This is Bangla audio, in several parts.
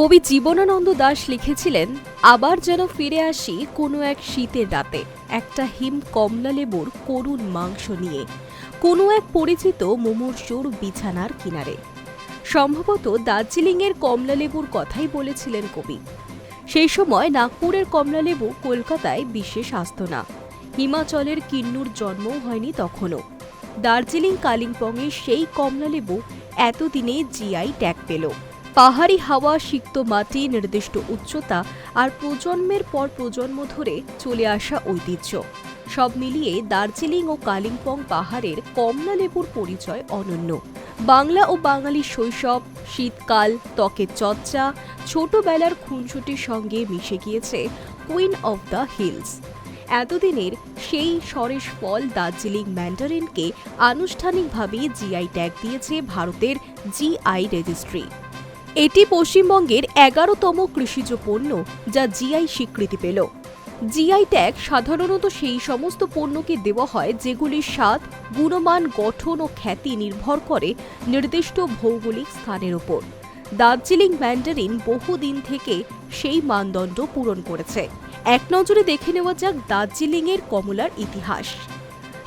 কবি জীবনানন্দ দাশ লিখেছিলেন, আবার যেন ফিরে আসি কোনো এক শীতের রাতে, একটা হিম কমলা লেবুর করুণ মাংস নিয়ে, কোনো এক পরিচিত মুমূর্ষুর বিছানার কিনারে। সম্ভবত দার্জিলিংয়ের কমলালেবুর কথাই বলেছিলেন কবি। সেই সময় নাগপুরের কমলালেবু কলকাতায় বিশেষ আসত না। হিমাচলের কিন্নুর জন্মও হয়নি তখনও। দার্জিলিং কালিম্পংয়ে সেই কমলালেবু এতদিনে জিআই ট্যাগ পেল। পাহাড়ি হাওয়া, সিক্ত মাটি, নির্দিষ্ট উচ্চতা আর প্রজন্মের পর প্রজন্ম ধরে চলে আসা ঐতিহ্য। সব মিলিয়ে দার্জিলিং ও কালিম্পং পাহাড়ের কমলা লেবুর পরিচয় অনন্য। বাংলা ও বাঙালি শৈশব, শীতকাল, ত্বকের চর্চা, ছোটবেলার খুনসুটির সঙ্গে মিশে গিয়েছে কুইন অফ দ্য হিলস এতদিনের সেই সরেশ ফল দার্জিলিং ম্যান্ডারিনকে আনুষ্ঠানিকভাবে জিআই ট্যাগ দিয়েছে ভারতের জিআই রেজিস্ট্রি এটি পশ্চিমবঙ্গের এগারোতম কৃষিজ পণ্য, যা জিআই স্বীকৃতি পেল। জিআই ট্যাগ সাধারণত সেই সমস্ত পণ্যকে দেওয়া হয় যেগুলির স্বাদ, গুণমান, গঠন ও খ্যাতি নির্ভর করে নির্দিষ্ট ভৌগোলিক স্থানের ওপর। দার্জিলিং ম্যান্ডারিন বহুদিন থেকে সেই মানদণ্ড পূরণ করেছে। এক নজরে দেখে নেওয়া যাক দার্জিলিংয়ের কমলার ইতিহাস।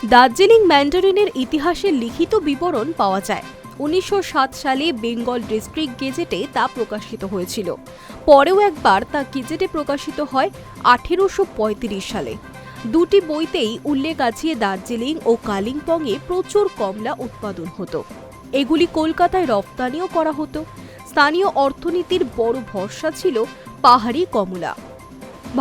দার্জিলিং ম্যান্ডারিনের ইতিহাসের লিখিত বিবরণ পাওয়া যায়। উনিশশো সাত সালে বেঙ্গল ডিস্ট্রিক্ট গেজেটে তা প্রকাশিত হয়েছিল। পরেও একবার তা গেজেটে প্রকাশিত হয় আঠেরোশো পঁয়ত্রিশ সালে। দুটি বইতেই উল্লেখ আছে দার্জিলিং ও কালিম্পংয়ে প্রচুর কমলা উৎপাদন হতো। এগুলি কলকাতায় রপ্তানিও করা হতো। স্থানীয় অর্থনীতির বড় ভরসা ছিল পাহাড়ি কমলা।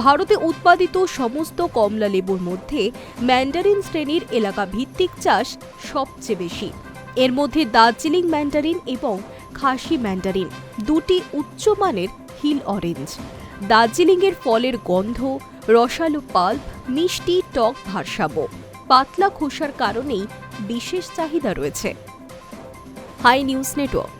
ভারতে উৎপাদিত সমস্ত কমলা লেবুর মধ্যে ম্যান্ডারিন শ্রেণির এলাকা ভিত্তিক চাষ সবচেয়ে বেশি। এর মধ্যে দার্জিলিং ম্যান্ডারিন এবং খাসি ম্যান্ডারিন, দুটি উচ্চমানের হিল অরেঞ্জ। দার্জিলিংয়ের ফলের গন্ধ, রসালো পাল্প, মিষ্টি টক ভারসাম্য। পাতলা খোসার কারণেই বিশেষ চাহিদা রয়েছে। Hi news network.